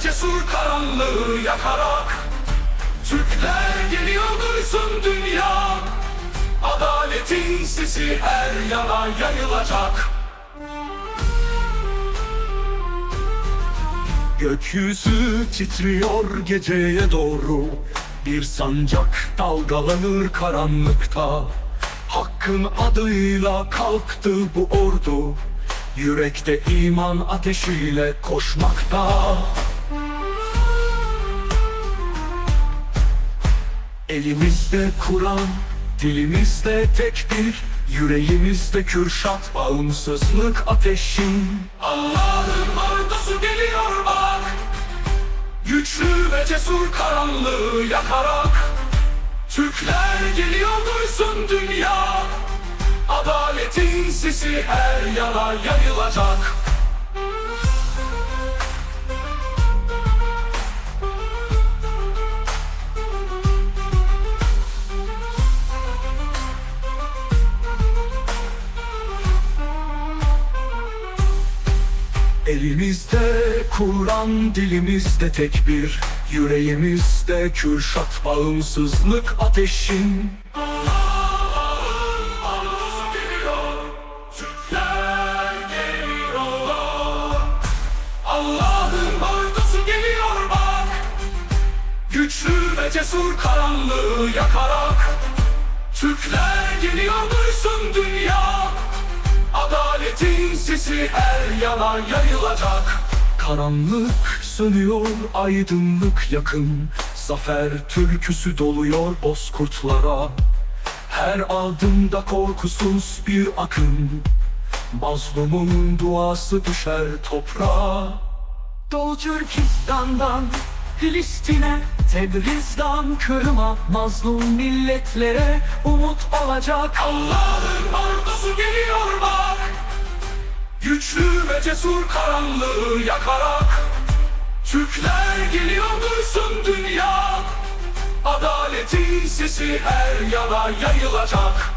cesur karanlığı yakarak Türkler geliyor duysun dünya. Adaletin sesi her yana yayılacak. Gökyüzü titriyor geceye doğru. Bir sancak dalgalanır karanlıkta. Hakkın adıyla kalktı bu ordu. Yürekte iman ateşiyle koşmakta. Elimizde Kur'an, dilimizde tekbir Yüreğimizde Kürşat, bağımsızlık ateşin. Allah'ın ordusu geliyor bak Güçlü ve cesur karanlığı yakarak. Türkler geliyor duysun dünya Adaletin sesi her yana yayılacak Elimizde Kur'an, dilimizde tekbir Yüreğimizde Kürşat, bağımsızlık ateşin. Güçlü ve cesur karanlığı yakarak Türkler geliyor duysun dünya Adaletin sesi her yana yayılacak. Karanlık sönüyor, aydınlık yakın. Zafer türküsü doluyor bozkurtlara. Her adımda korkusuz bir akın. Mazlumun duası düşer toprağa. Doğu Türkistan'dan Filistin'e Tebriz'den Kırım'a Mazlum milletlere umut olacak. Allah'ın ordusu geliyor bak. Güçlü ve cesur karanlığı yakarak Türkler geliyor duysun dünya. Adaletin sesi her yana yayılacak